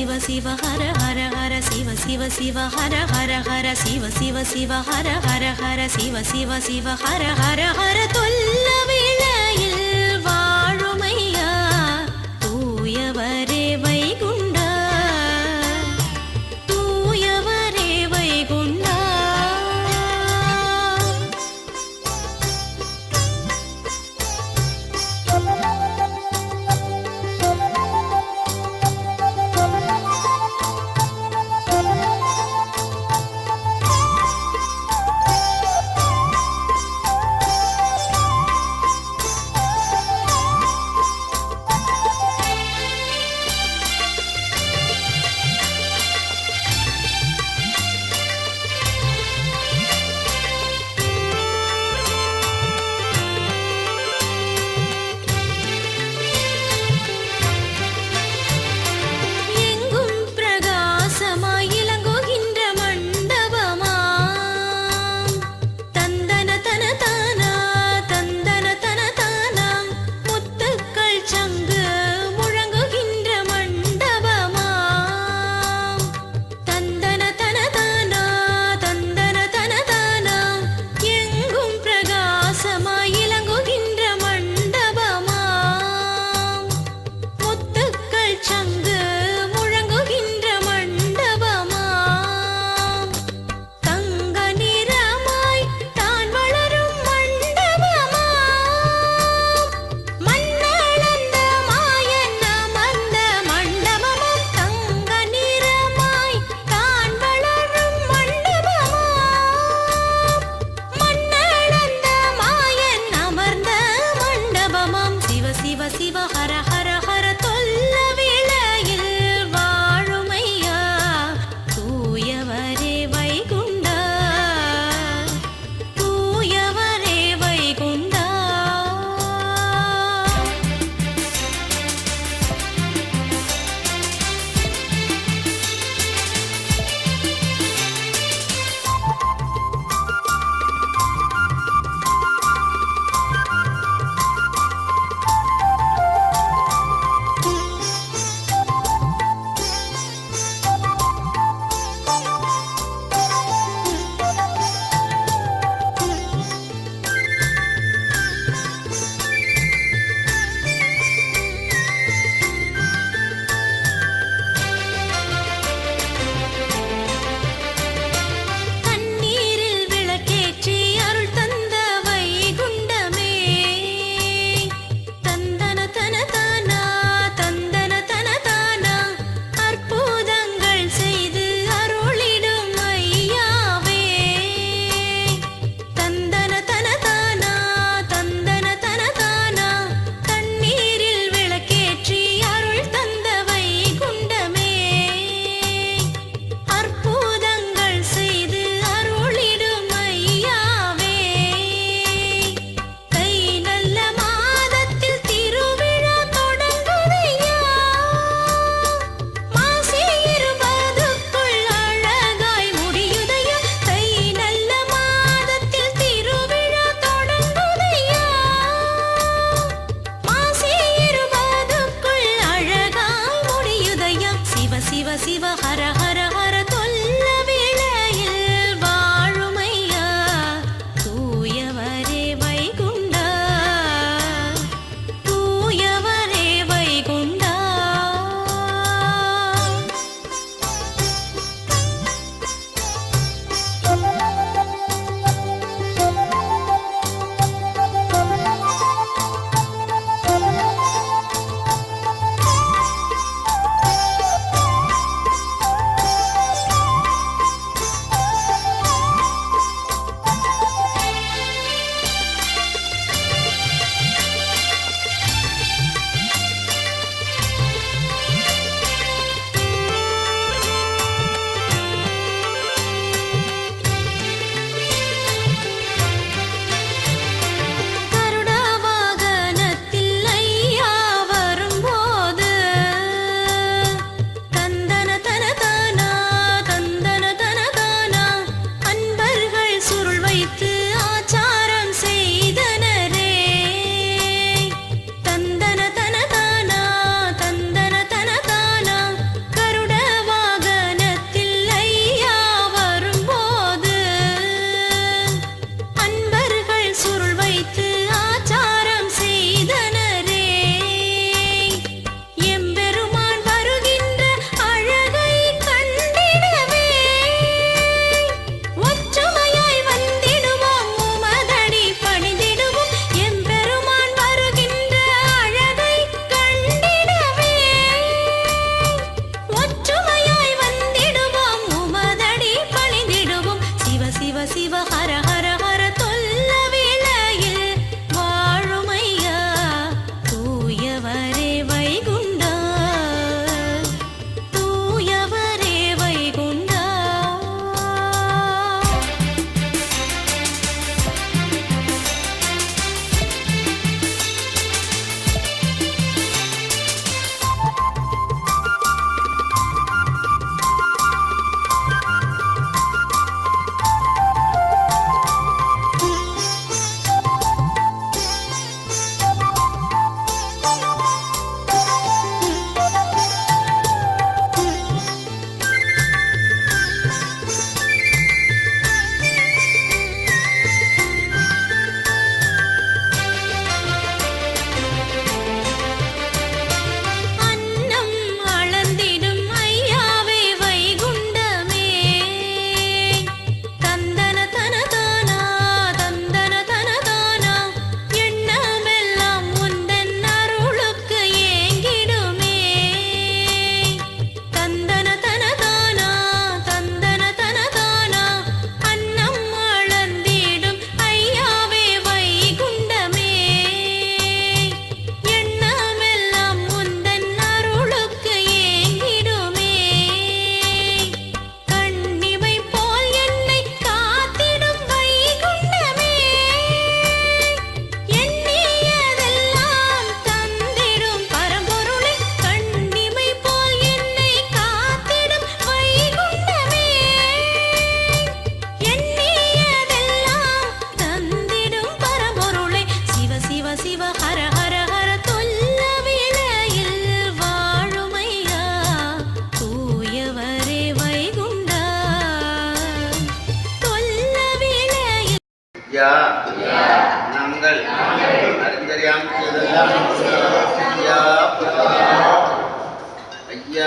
சிவ சிவ ஹர ஹர ஹர சிவ சிவ சிவ ஹர ஹர ஹர சிவ சிவ சிவ ஹர ஹர ஹர சிவ சிவ சிவ ஹர ஹர ஹர தொல்லவே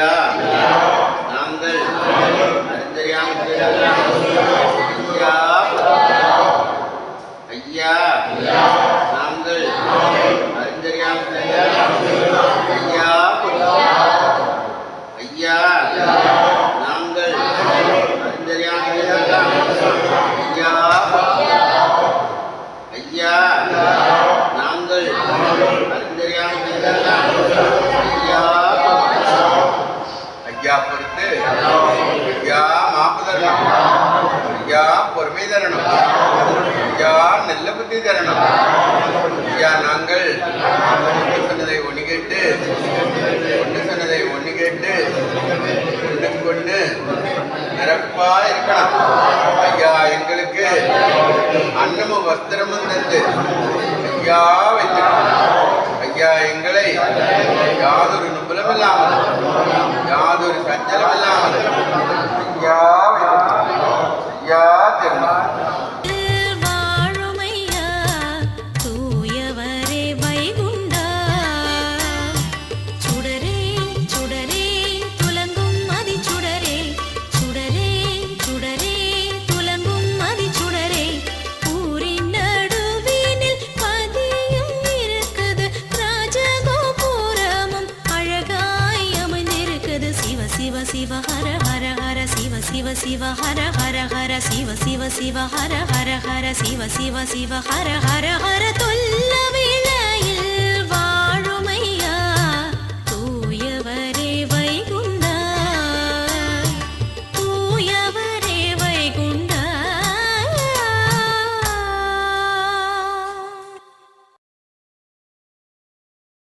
ஐயா நாங்கள் அறிந்தறியாமல் ஐயா ஐயா நாங்கள் அறிந்தறியாமல் ஐயா ஐயா நாங்கள் அறிந்தறியாமல் ஐயா ஐயா நாங்கள் அறிந்தறியாமல் ஐயா ஐயா பொறுத்து ஐயா மாப்பு தரணும் ஐயா பொறுமை தரணும் ஐயா நல்ல புத்தி தரணும் ஐயா நாங்கள் ஒன்று சொன்னதை ஒன்று கேட்டு ஒன்று சொன்னதை ஒன்று கேட்டு ஒன்றுக்கு ஒன்று நிரப்பா இருக்கணும் ஐயா எங்களுக்கு அன்னமும் வஸ்திரமும் தந்து ஐயா வைத்திருக்கணும் ஐயா எங்களை யாதொரு நுபலம் இல்லாமல் யாதொரு சஞ்சலம் இல்லாமல் ஐயா ஹர ஹர ஹர சிவ சிவ சிவ ஹர ஹர ஹர சிவ சிவ சிவ ஹர ஹர ஹர தொல்ல